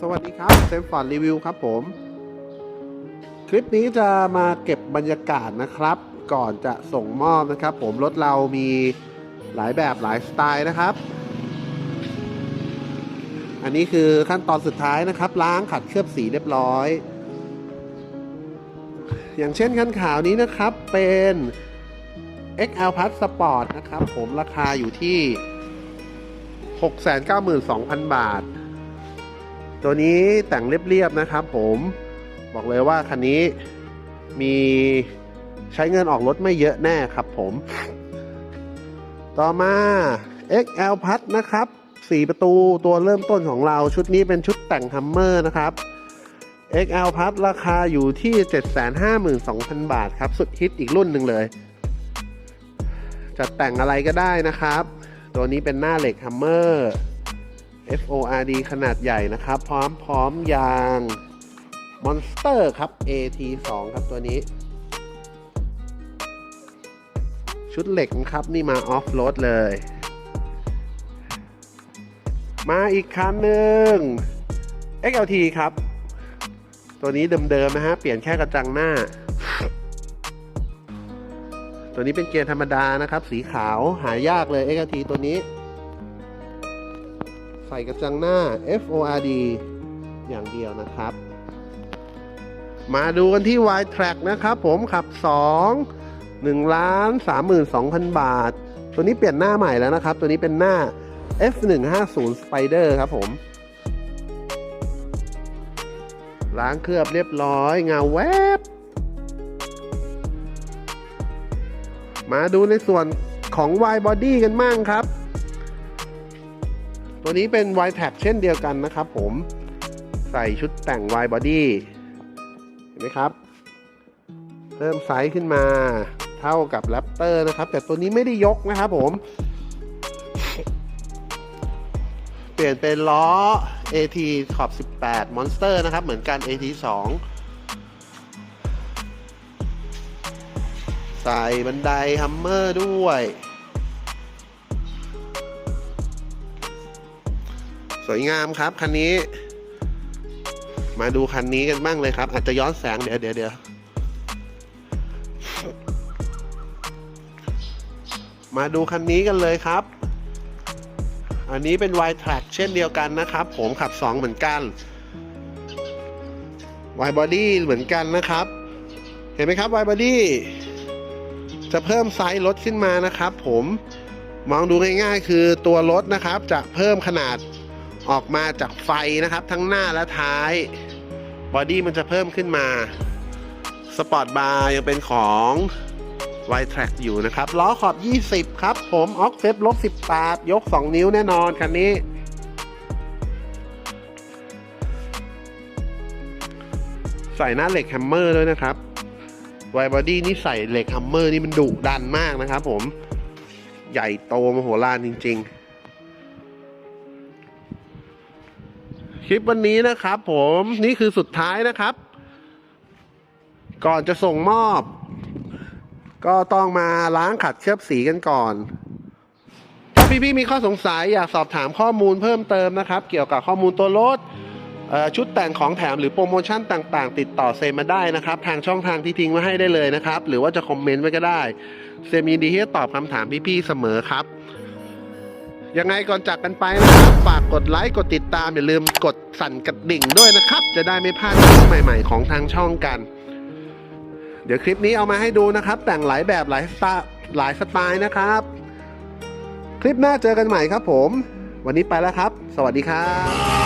สวัสดีครับเซมฟอร์ดรีวิวครับผม คลิปนี้จะมาเก็บบรรยากาศนะครับ ก่อนจะส่งมอบนะครับ ผมรถเรามีหลายแบบหลายสไตล์นะครับ อันนี้คือขั้นตอนสุดท้ายนะครับ ล้างขัดเคลือบสีเรียบร้อย อย่างเช่นคันขาวนี้นะครับเป็น XL Plus Sport นะครับ ผมราคาอยู่ที่ 692,000 บาท ตัวนี้แต่งเรียบๆนะครับผมบอกเลยว่าคันนี้มีใช้เงินออกรถไม่เยอะแน่ครับผม ต่อมา XL พัดนะครับ4ประตูตัวเริ่มต้นของเราชุดนี้เป็นชุดแต่งฮัมเมอร์นะครับ XL พัดราคาอยู่ที่ 752,000 บาทครับ สุดฮิตอีกรุ่นหนึ่งเลยจะแต่งอะไรก็ได้นะครับ ตัวนี้เป็นหน้าเหล็กฮัมเมอร์ FORD ขนาดใหญ่นะครับ พร้อมพร้อมยาง Monster ครับ AT2 ครับตัวนี้ ชุดเหล็กนะครับ นี่มาออฟโรดเลย มาอีกคันหนึ่ง XLT ครับ ตัวนี้เดิมๆนะฮะ เปลี่ยนแค่กระจังหน้า ตัวนี้เป็นเกียร์ธรรมดานะครับ สีขาวหายากเลย XLT ตัวนี้ ใส่กระจังหน้า FORD อย่างเดียวนะครับ มาดูกันที่ Y Track นะครับผมขับ 2 1ล้าน32,000 บาท ตัวนี้เปลี่ยนหน้าใหม่แล้วนะครับ ตัวนี้เป็นหน้า F150 Spider ครับผม ล้างเคลือบเรียบร้อยเงาแวบ มาดูในส่วนของ Y Body กันมั่งครับ ตัวนี้เป็น Y t a g เช่นเดียวกันนะครับผมใส่ชุดแต่ง Y Body เห็นไหมครับ เพิ่มไซส์ขึ้นมาเท่ากับ Raptor นะครับ แต่ตัวนี้ไม่ได้ยกนะครับผม เปลี่ยนเป็นล้อ AT ขอบ 18 Monster นะครับ เหมือนกัน AT 2 ใส่บันไดฮัมเมอร์ด้วย สวยงามครับคันนี้ มาดูคันนี้กันบ้างเลยครับ อาจจะย้อนแสงเดี๋ยวเดี๋ยวเดี๋ยวมาดูคันนี้กันเลยครับ อันนี้เป็น Y Track เช่นเดียวกันนะครับ ผมขับ 2 เหมือนกัน Y Body เหมือนกันนะครับ เห็นไหมครับ Y Body จะเพิ่มไซส์รถขึ้นมานะครับ ผมมองดูง่ายๆ คือตัวรถนะครับ จะเพิ่มขนาด ออกมาจากไฟนะครับ ทั้งหน้าและท้าย บอดี้มันจะเพิ่มขึ้นมาสปอร์ตบาร์ยังเป็นของ y t r a c k อยู่นะครับ ล้อขอบ 20 ครับผมออกเซตลบ 18 ยก 2 นิ้วแน่นอนคันนี้ ใส่หน้าเหล็กแฮมเมอร์ด้วยนะครับไวบอดี้นี่ใส่เหล็กแฮมเมอร์นี่มันดุดันมากนะครับผม ใหญ่โตมโหฬารจริง ๆ คลิปวันนี้นะครับผมนี่คือสุดท้ายนะครับ ก่อนจะส่งมอบ ก็ต้องมาล้างขัดเคลือบสีกันก่อนถ้าพี่ๆมีข้อสงสัยอยากสอบถามข้อมูลเพิ่มเติมนะครับ เกี่ยวกับข้อมูลตัวรถชุดแต่งของแถมหรือโปรโมชั่นต่างๆ ติดต่อเซมมาได้นะครับ ทางช่องทางที่ทิ้งไว้ให้ได้เลยนะครับ หรือว่าจะคอมเมนต์ไว้ก็ได้ เซมยินดีที่จะตอบคำถามพี่ๆเสมอครับ ยังไงก่อนจากกันไปนะครับฝากกดไลค์กดติดตามอย่าลืมกดสั่นกระดิ่งด้วยนะครับ จะได้ไม่พลาดคลิปใหม่ๆ ของทางช่องกัน เดี๋ยวคลิปนี้เอามาให้ดูนะครับ แต่งหลายแบบหลายสไตล์หลายสไตล์นะครับ คลิปหน้าเจอกันใหม่ครับผม วันนี้ไปแล้วครับ สวัสดีครับ